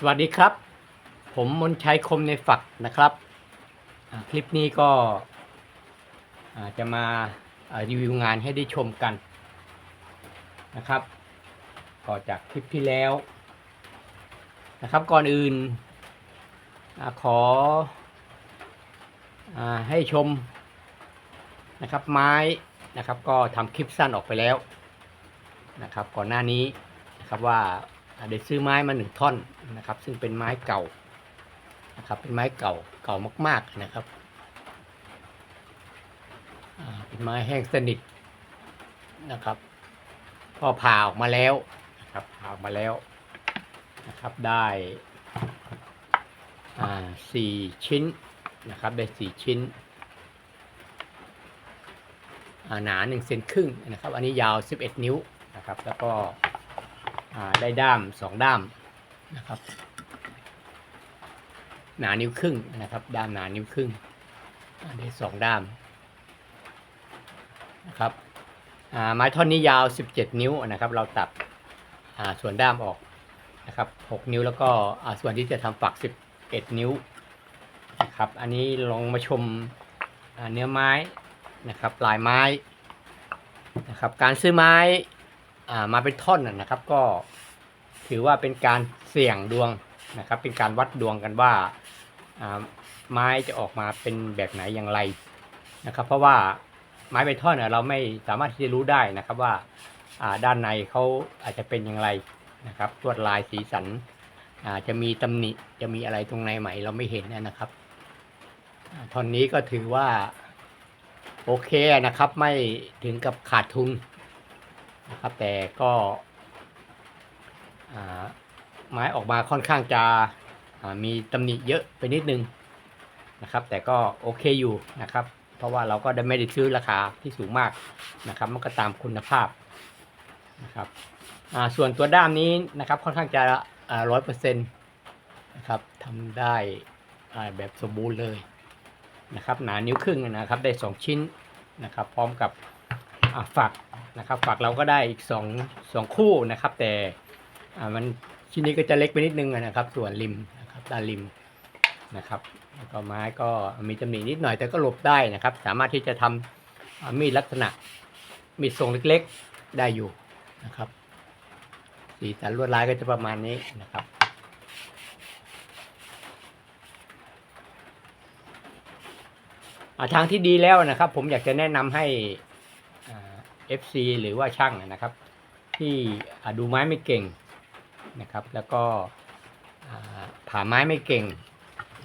สวัสดีครับ ผมมนชัยคมในฝักนะครับ คลิปนี้ก็จะมารีวิวงานให้ได้ชมกันนะครับต่อจากคลิปที่แล้วนะครับก่อนอื่นอขออให้ชมนะครับไม้นะครับก็ทำคลิปสั้นออกไปแล้วนะครับก่อนหน้านี้นะครับว่า อ่าได้ซื้อไม้มาหนึ่งท่อนนะครับ ซึ่งเป็นไม้เก่านะครับ เป็นไม้เก่าเก่ามากๆนะครับเป็นไม้แห้งสนิทนะครับก็ผ่าออกมาแล้วนะครับผ่าออกมาแล้วนะครับได้สี่ชิ้นนะครับได้สี่ชิ้นหนาหนึ่งเซนครึ่งนะครับ อันนี้ยาว 11 นิ้วนะครับ แล้วก็ ได้ด้ามสองด้ามนะครับ หนานิ้วครึ่งนะครับ ด้ามหนานิ้วครึ่งได้สองด้ามนะครับไม้ท่อนนี้ยาว 17 นิ้วนะครับ เราตัดส่วนด้ามออกนะครับ6นิ้วแล้วก็ส่วนที่จะทำฝัก 11 นิ้วนะครับอันนี้ลองมาชมเนื้อไม้นะครับลายไม้นะครับการซื้อไม้ มาเป็นท่อนนะครับ ก็ถือว่าเป็นการเสี่ยงดวงนะครับ เป็นการวัดดวงกันว่าาไม้จะออกมาเป็นแบบไหนอย่างไรนะครับ เพราะว่าไม้เป็นท่อนเราไม่สามารถที่จะรู้ได้นะครับว่าาด้านในเขาอาจจะเป็นอย่างไรนะครับลวดลายสีสันจะมีตำหนิจะมีอะไรตรงในไหมเราไม่เห็นนะครับท่อนนี้ก็ถือว่าโอเคนะครับ ไม่ถึงกับขาดทุน นะครับแต่ก็ไม้ออกมาค่อนข้างจะมีตำหนิเยอะไปนิดนึงนะครับ แต่ก็โอเคอยู่นะครับ เพราะว่าเราก็ได้ไม่ได้ซื้อราคาที่สูงมากนะครับ มันก็ตามคุณภาพนะครับส่วนตัวด้ามนี้นะครับค่อนข้างจะร้อยเปอร์เซ็นต์นะครับทำได้แบบสมบูรณ์เลยนะครับ หนานิ้วครึ่งนะครับ ได้สองชิ้นนะครับ พร้อมกับฝัก นะครับฝักเราก็ได้อีกสองสองคู่นะครับ แต่อ่ามันชิ้นนี้ก็จะเล็กไปนิดนึงนะครับ ส่วนริมนะครับด้านริมนะครับแล้วก็ไม้ก็มีตำหนินิดหน่อยแต่ก็หลบได้นะครับ สามารถที่จะทำอ่ามีดลักษณะมีดทรงเล็กๆได้อยู่นะครับสีสันลวดลายก็จะประมาณนี้นะครับทางที่ดีแล้วนะครับ ผมอยากจะแนะนำให้ FC หรือว่าช่างนะครับ ที่ดูไม้ไม่เก่งนะครับ แล้วก็ผ่าไม้ไม่เก่ง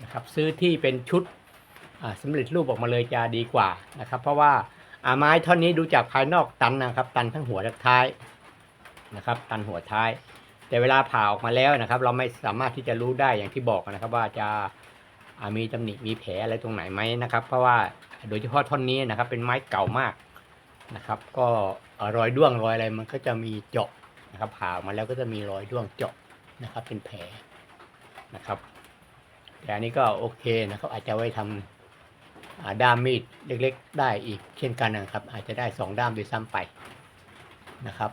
นะครับซื้อที่เป็นชุดอ่าสำเร็จรูปออกมาเลยจะดีกว่านะครับ เพราะว่าไม้ท่อนนี้ดูจากภายนอกตันนะครับ ตันทั้งหัวและท้ายนะครับ ตันหัวท้าย แต่เวลาผ่าออกมาแล้วนะครับ เราไม่สามารถที่จะรู้ได้อย่างที่บอกนะครับ ว่าจะมีตำหนิมีแผลอะไรตรงไหนไหมนะครับ เพราะว่าโดยเฉพาะท่อนนี้นะครับ เป็นไม้เก่ามาก นะครับ ก็รอยด้วงรอยอะไรมันก็จะมีเจาะนะครับผ่ามาแล้วก็จะมีรอยด้วงเจาะนะครับ เป็นแผลนะครับแต่อันนี้ก็โอเคนะครับ อาจจะไว้ทำอ่าด้ามมีดเล็ก ๆ ได้อีกเช่นกันนะครับ อาจจะได้สองด้ามด้วยซ้ำไปนะครับ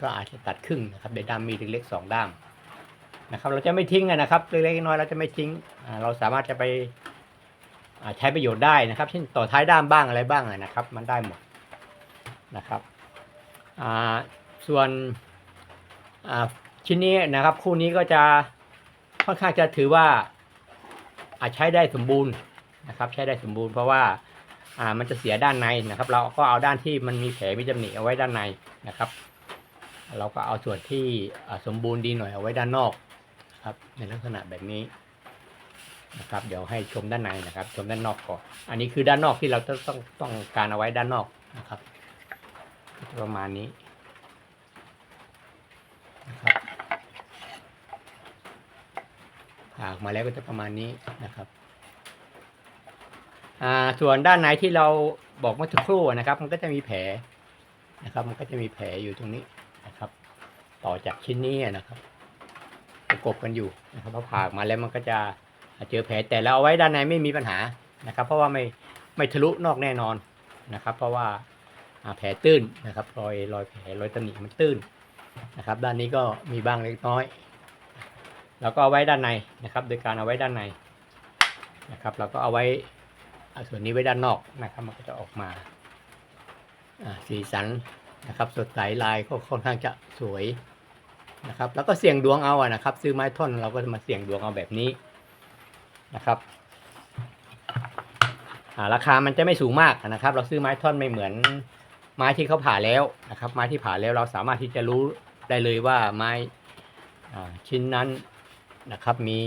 ก็อาจจะตัดครึ่งนะครับได้ด้ามมีดเล็กๆสองด้ามนะครับ เราจะไม่ทิ้งนะครับเล็กๆน้อยเราจะไม่ทิ้งเราสามารถจะไปใช้ประโยชน์ได้นะครับ เช่นต่อท้ายด้ามบ้างอะไรบ้างนะครับ มันได้หมด นะครับส่วนชิ้นนี้นะครับคู่นี้ก็จะค่อนข้างจะถือว่าอาจใช้ได้สมบูรณ์นะครับ ใช้ได้สมบูรณ์เพราะว่าามันจะเสียด้านในนะครับ เราก็เอาด้านที่มันมีแผลมีตำหนิเอาไว้ด้านในนะครับ เราก็เอาส่วนที่สมบูรณ์ดีหน่อยเอาไว้ด้านนอกนะครับในลักษณะแบบนี้นะครับ เดี๋ยวให้ชมด้านในนะครับ ชมด้านนอกก่อนอันนี้คือด้านนอกที่เราต้องต้องการเอาไว้ด้านนอกนะครับ ประมาณนี้นะครับผ่าออกมาแล้วก็จะประมาณนี้นะครับส่วนด้านในที่เราบอกเมื่อสักครู่นะครับ มันก็จะมีแผลนะครับ มันก็จะมีแผลอยู่ตรงนี้นะครับ ต่อจากชิ้นนี้นะครับประกบกันอยู่นะครับพอผ่าออกมาแล้วมันก็จะเจอแผลแต่เราเอาไว้ด้านในไม่มีปัญหานะครับ เพราะว่าไม่ไม่ทะลุนอกแน่นอนนะครับ เพราะว่า แผลตื้นนะครับรอยรอยแผลรอยตำหนิมันตื้นนะครับ ด้านนี้ก็มีบ้างเล็กน้อยเราก็เอาไว้ด้านในนะครับ โดยการเอาไว้ด้านในนะครับเราก็เอาไว้เอาส่วนนี้ไว้ด้านนอกนะครับ มันก็จะออกมาสีสันนะครับสดใสลายก็ค่อนข้างจะสวยนะครับ แล้วก็เสี่ยงดวงเอาอะนะครับ ซื้อไม้ท่อนเราก็จะมาเสี่ยงดวงเอาแบบนี้นะครับราคามันจะไม่สูงมากนะครับ เราซื้อไม้ท่อนไม่เหมือน ไม้ที่เขาผ่าแล้วนะครับ ไม้ที่ผ่าแล้วเราสามารถที่จะรู้ได้เลยว่าไม้ชิ้นนั้นนะครับ มี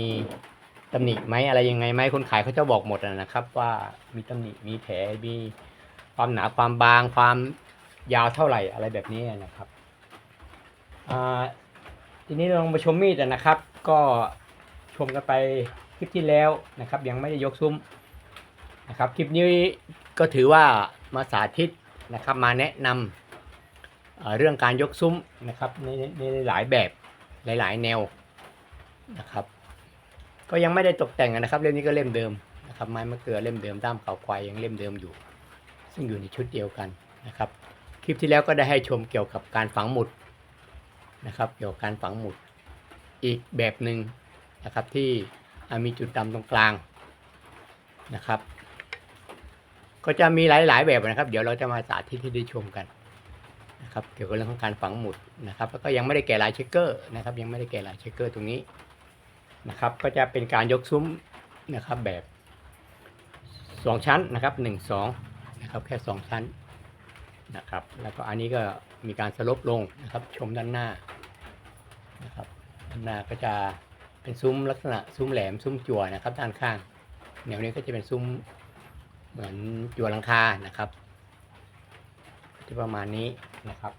ตำหนิไหมอะไรยังไงไหมคนขายเขาจะบอกหมดอะนะครับ ว่ามีตำหนิมีแผลมีความหนาความบางความยาวเท่าไหร่อะไรแบบนี้นะครับอ่าทีนี้ลองมาชมมีดนะครับ ก็ชมกันไปคลิปที่แล้วนะครับ ยังไม่ได้ยกซุ้มนะครับ คลิปนี้ก็ถือว่ามาสาธิต นะครับมาแนะนำเเรื่องการยกซุ้มนะครับในในในหลายแบบหลายๆ แนวนะครับ ก็ยังไม่ได้ตกแต่งนะครับ เล่มนี้ก็เล่มเดิมนะครับไม้มะเกลือเล่มเดิมด้ามเขาควายยังเล่มเดิมอยู่ ซึ่งอยู่ในชุดเดียวกันนะครับ คลิปที่แล้วก็ได้ให้ชมเกี่ยวกับการฝังหมุดนะครับ เกี่ยวกับการฝังหมุดอีกแบบหนึ่งนะครับที่มีจุดดำตรงกลางนะครับ ก็จะมีหลาย ๆ แบบนะครับ เดี๋ยวเราจะมาสาธิตที่ได้ชมกันนะครับเกี่ยวกับเรื่องของการฝังหมุดนะครับ แล้วก็ยังไม่ได้แกะลายเช็คเกอร์นะครับ ยังไม่ได้แกะลายเช็คเกอร์ตรงนี้นะครับ ก็จะเป็นการยกซุ้มนะครับแบบสองชั้นนะครับหนึ่งสองนะครับแค่สองชั้นนะครับ แล้วก็อันนี้ก็มีการสลบลงนะครับ ชมด้านหน้านะครับด้านหน้าก็จะเป็นซุ้มลักษณะซุ้มแหลมซุ้มจั่วนะครับ ด้านข้างแนวนี้ก็จะเป็นซุ้ม เหมือนจั่วหลังคานะครับก็จะประมาณนี้นะครับ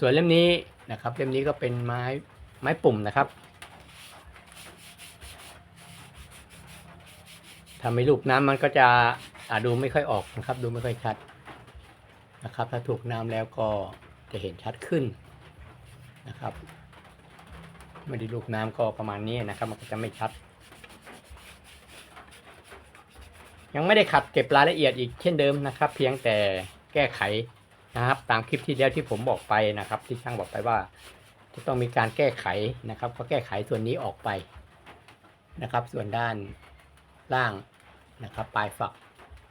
ส่วนเล่มนี้นะครับเล่มนี้ก็เป็นไม้ไม้ปุ่มนะครับทำให้รูปน้ำมันก็จะดูไม่ค่อยออกนะครับ ดูไม่ค่อยชัดนะครับ ถ้าถูกน้ำแล้วก็จะเห็นชัดขึ้นนะครับไม่ได้ลูกน้ำก็ประมาณนี้นะครับ มันก็จะไม่ชัด ยังไม่ได้ขัดเก็บรายละเอียดอีกเช่นเดิมนะครับ เพียงแต่แก้ไขนะครับ ตามคลิปที่แล้วที่ผมบอกไปนะครับ ที่ช่างบอกไปว่า จะต้องมีการแก้ไขนะครับ ก็แก้ไขส่วนนี้ออกไปนะครับ ส่วนด้านล่างนะครับ ปลายฝัก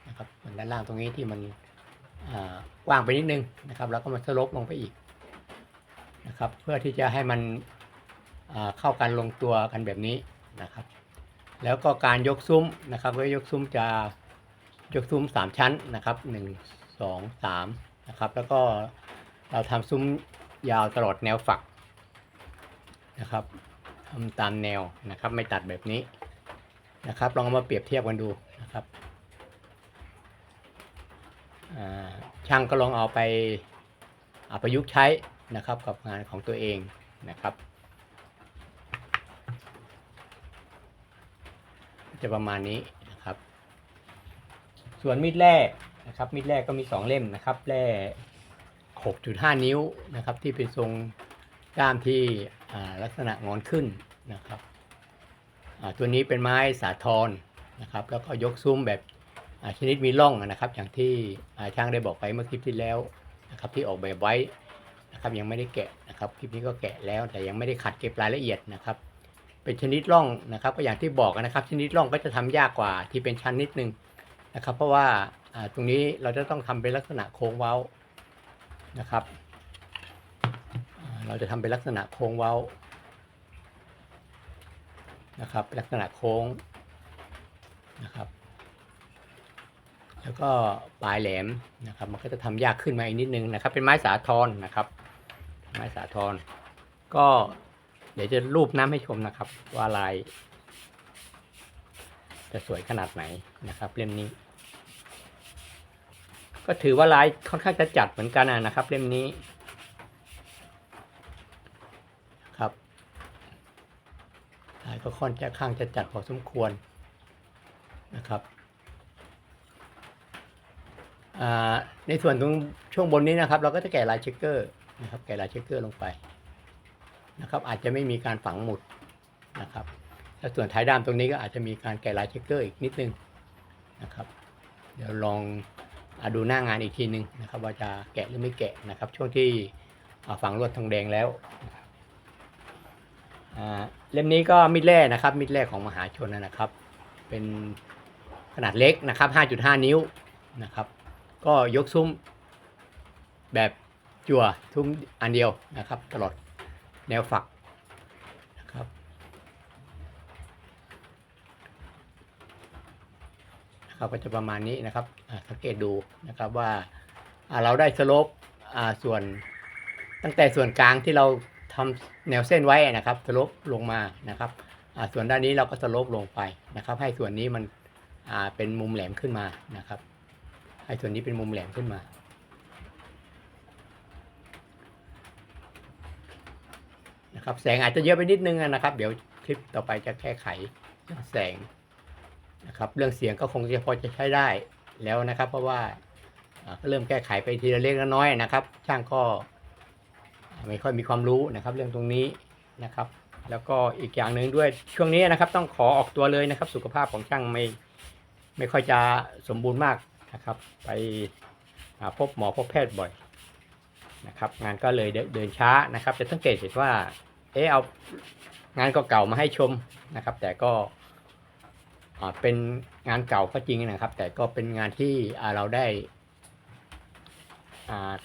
นะครับส่วนด้านล่างตรงนี้ที่มันกว้างไปนิดนึงนะครับ แล้วก็มาสลบลงไปอีกนะครับ เพื่อที่จะให้มันเข้ากันลงตัวกันแบบนี้นะครับ แล้วก็การยกซุ้มนะครับก็ยกซุ้มจะยกซุ้ม 3 ชั้นนะครับ 1 2 3นะครับ แล้วก็เราทำซุ้มยาวตลอดแนวฝักนะครับทำตามแนวนะครับ ไม่ตัดแบบนี้นะครับ ลองมาเปรียบเทียบกันดูนะครับช่างก็ลองเอาไปอาประยุกต์ใช้นะครับกับงานของตัวเองนะครับ จะประมาณนี้นะครับ ส่วนมีดแร่นะครับ มีดแร่ก็มี2เล่มนะครับแร่6.5 นิ้วนะครับ ที่เป็นทรงด้ามที่ลักษณะงอนขึ้นนะครับตัวนี้เป็นไม้สาทรนะครับ แล้วก็ยกซุ้มแบบชนิดมีร่องนะครับ อย่างที่ช่างได้บอกไปเมื่อคลิปที่แล้วนะครับ ที่ออกแบบไว้นะครับยังไม่ได้แกะนะครับ คลิปนี้ก็แกะแล้วแต่ยังไม่ได้ขัดเก็บรายละเอียดนะครับ เป็นชนิดร่องนะครับ ก็อย่างที่บอกนะครับ ชนิดร่องก็จะทำยากกว่าที่เป็นชั้นนิดนึงนะครับ เพราะว่าตรงนี้เราจะต้องทำเป็นลักษณะโค้งเว้านะครับ เราจะทำเป็นลักษณะโค้งเว้านะครับลักษณะโค้งนะครับ แล้วก็ปลายแหลมนะครับ มันก็จะทำยากขึ้นมาอีกนิดนึงนะครับ เป็นไม้สาทรนะครับ ไม้สาทรก็ เดี๋ยวจะรูปน้ำให้ชมนะครับ ว่าลาย จะสวยขนาดไหนนะครับ เล่มนี้ ก็ถือว่าลายค่อนข้างจะจัดเหมือนกันนะครับ เล่มนี้ครับลายก็ค่อนจะข้างจะจัดพอสมควรนะครับในส่วนตรงช่วงบนนี้นะครับ เราก็จะแกะลายเช็คเกอร์นะครับ แกะลายเช็คเกอร์ลงไป นะครับ อาจจะไม่มีการฝังหมุดนะครับและส่วนท้ายด้ามตรงนี้ก็อาจจะมีการแกะลายเช็คเกอร์อีกนิดนึงนะครับ เดี๋ยวลองอดูหน้างานอีกทีนึงนะครับ ว่าจะแกะหรือไม่แกะนะครับ ช่วงที่ฝังลวดทองแดงแล้วเล่มนี้ก็มิดแร่นะครับมิดแร่ของมหาชนนะครับ เป็นขนาดเล็กนะครับ 5.5 นิ้วนะครับ ก็ยกซุ้มแบบจั่วซุ้มอันเดียวนะครับ ตลอด แนวฝักนะครับนะครับก็จะประมาณนี้นะครับสังเกตดูนะครับว่าเราได้สโลปส่วนตั้งแต่ส่วนกลางที่เราทำแนวเส้นไว้นะครับสโลปลงมานะครับส่วนด้านนี้เราก็สโลปลงไปนะครับ ให้ส่วนนี้มันเป็นมุมแหลมขึ้นมานะครับ ให้ส่วนนี้เป็นมุมแหลมขึ้นมา นะครับแสงอาจจะเยอะไปนิดนึงนะครับ เดี๋ยวคลิปต่อไปจะแก้ไขเรื่องแสงนะครับ เรื่องเสียงก็คงจะพอจะใช้ได้แล้วนะครับ เพราะว่าก็เริ่มแก้ไขไปทีละเล็กละน้อยนะครับ ช่างก็ไม่ค่อยมีความรู้นะครับ เรื่องตรงนี้นะครับ แล้วก็อีกอย่างหนึ่งด้วยช่วงนี้นะครับ ต้องขอออกตัวเลยนะครับ สุขภาพของช่างไม่ไม่ค่อยจะสมบูรณ์มากนะครับ ไปพบหมอพบแพทย์บ่อยนะครับ งานก็เลยเดินช้านะครับ จะสังเกตเห็นว่า เออเอางานเก่าๆมาให้ชมนะครับ แต่ก็เป็นงานเก่าก็จริงนะครับ แต่ก็เป็นงานที่เราได้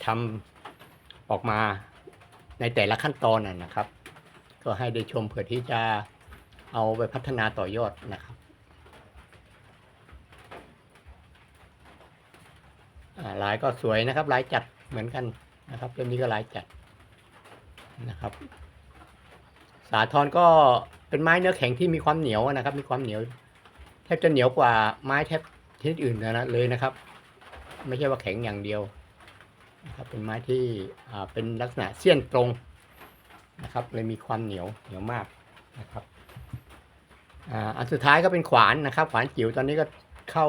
ทำออกมาในแต่ละขั้นตอนนะนะครับ ก็ให้ได้ชมเผื่อที่จะเอาไปพัฒนาต่อยอดนะครับลายก็สวยนะครับลายจัดเหมือนกันนะครับเล่มนี้ก็ลายจัดนะครับ สาทรก็เป็นไม้เนื้อแข็งที่มีความเหนียวนะครับ มีความเหนียวแทบจะเหนียวกว่าไม้แทบชนิดอื่นนะเลยนะครับ ไม่ใช่ว่าแข็งอย่างเดียวนะครับเป็นไม้ที่เป็นลักษณะเสี้ยนตรงนะครับ เลยมีความเหนียวเหนียวมากนะครับอันสุดท้ายก็เป็นขวานนะครับ ขวานจิ๋วตอนนี้ก็เข้า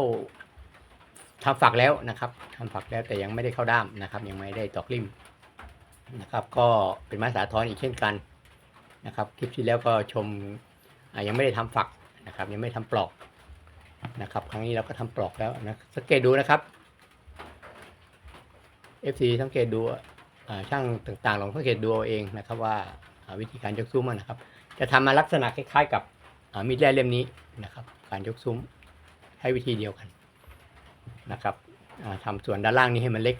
ทำฝักแล้วนะครับทำฝักแล้วแต่ยังไม่ได้เข้าด้ามนะครับ ยังไม่ได้ตอกริมนะครับ ก็เป็นไม้สาทรอีกเช่นกัน นะครับ คลิปที่แล้วก็ชมยังไม่ได้ทำฝักนะครับ ยังไม่ทำปลอกนะครับ ครั้งนี้เราก็ทำปลอกแล้วนะสังเกตดูนะครับ FC สังเกตดูช่างต่างๆลองสังเกตดูเอาเองนะครับว่าวิธีการยกซุ้มนะครับ จะทำมาลักษณะคล้ายๆ กับมีดแร่เล่มนี้นะครับ การยกซุ้มใช้วิธีเดียวกันนะครับอ่าทำส่วนด้านล่างนี้ให้มันเล็ก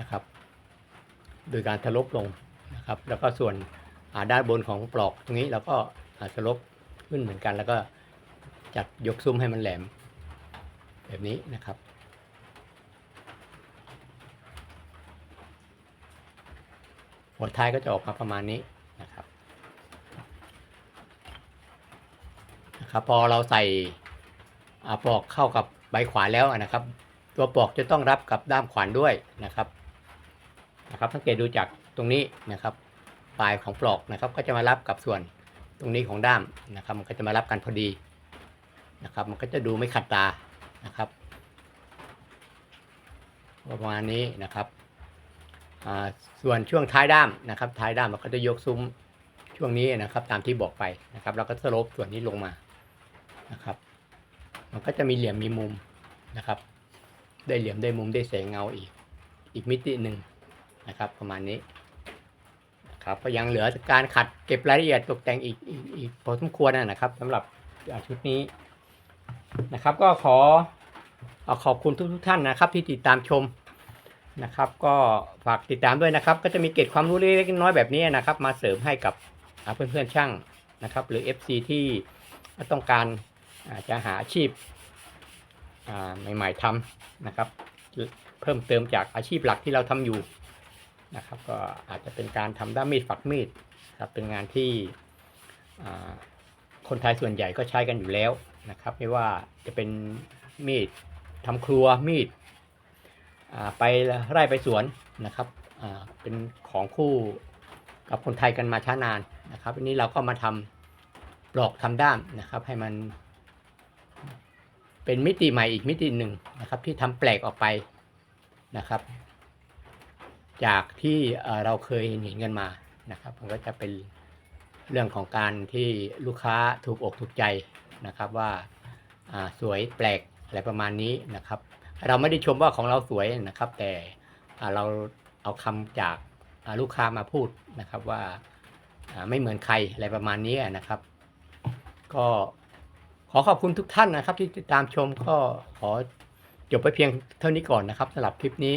นะครับ โดยการทะลบลงนะครับ แล้วก็ส่วน ด้านบนของปลอกตรงนี้เราก็อาจจะลบขึ้นเหมือนกัน แล้วก็จัดยกซุ้มให้มันแหลม แบบนี้นะครับ หัวท้ายก็จะออกมาประมาณนี้นะครับนะครับพอเราใส่ปลอกเข้ากับใบขวานแล้วนะครับ ตัวปลอกจะต้องรับกับด้ามขวานด้วยนะครับนะครับสังเกตดูจากตรงนี้นะครับ ปลายของปลอกนะครับ ก็จะมารับกับส่วนตรงนี้ของด้ามนะครับ มันก็จะมารับกันพอดีนะครับ มันก็จะดูไม่ขัดตานะครับประมาณนี้นะครับส่วนช่วงท้ายด้ามนะครับ ท้ายด้ามเราก็จะยกซุ้มช่วงนี้นะครับ ตามที่บอกไปนะครับเราก็สโลปส่วนนี้ลงมานะครับ มันก็จะมีเหลี่ยมมีมุมนะครับ ได้เหลี่ยมได้มุมได้แสงเงาอีก อีกมิติหนึ่งนะครับ ประมาณนี้ ครับก็ยังเหลือการขัดเก็บรายละเอียดตกแต่งอีกอีกอีกพอสมควรนะครับสำหรับชุดนี้นะครับ ก็ขอขอบคุณทุกทุกท่านนะครับ ที่ติดตามชมนะครับ ก็ฝากติดตามด้วยนะครับ ก็จะมีเกร็ดความรู้เล็กน้อยแบบนี้นะครับ มาเสริมให้กับเพื่อนๆช่างนะครับ หรือ FC ที่ต้องการอาจจะหาอาชีพใหม่ ๆทำนะครับ เพิ่มเติมจากอาชีพหลักที่เราทำอยู่ นะครับ ก็อาจจะเป็นการทำด้ามมีดฝักมีดครับเป็นงานที่คนไทยส่วนใหญ่ก็ใช้กันอยู่แล้วนะครับ ไม่ว่าจะเป็นมีดทำครัวมีดไปไร่ไปสวนนะครับเป็นของคู่กับคนไทยกันมาช้านานนะครับวันนี้เราก็มาทำปลอกทำด้ามนะครับ ให้มัน เป็นมิติใหม่อีกมิติหนึ่งนะครับ ที่ทำแปลกออกไปนะครับ จากที่เราเคยเห็นกันมานะครับมันก็จะเป็นเรื่องของการที่ลูกค้าถูกอกถูกใจนะครับว่าสวยแปลกอะไรประมาณนี้นะครับ เราไม่ได้ชมว่าของเราสวยนะครับ แต่เราเอาคำจากลูกค้ามาพูดนะครับว่าไม่เหมือนใครอะไรประมาณนี้นะครับ ก็ขอขอบคุณทุกท่านนะครับ ที่ติดตามชมก็ขอจบไปเพียงเท่านี้ก่อนนะครับสำหรับคลิปนี้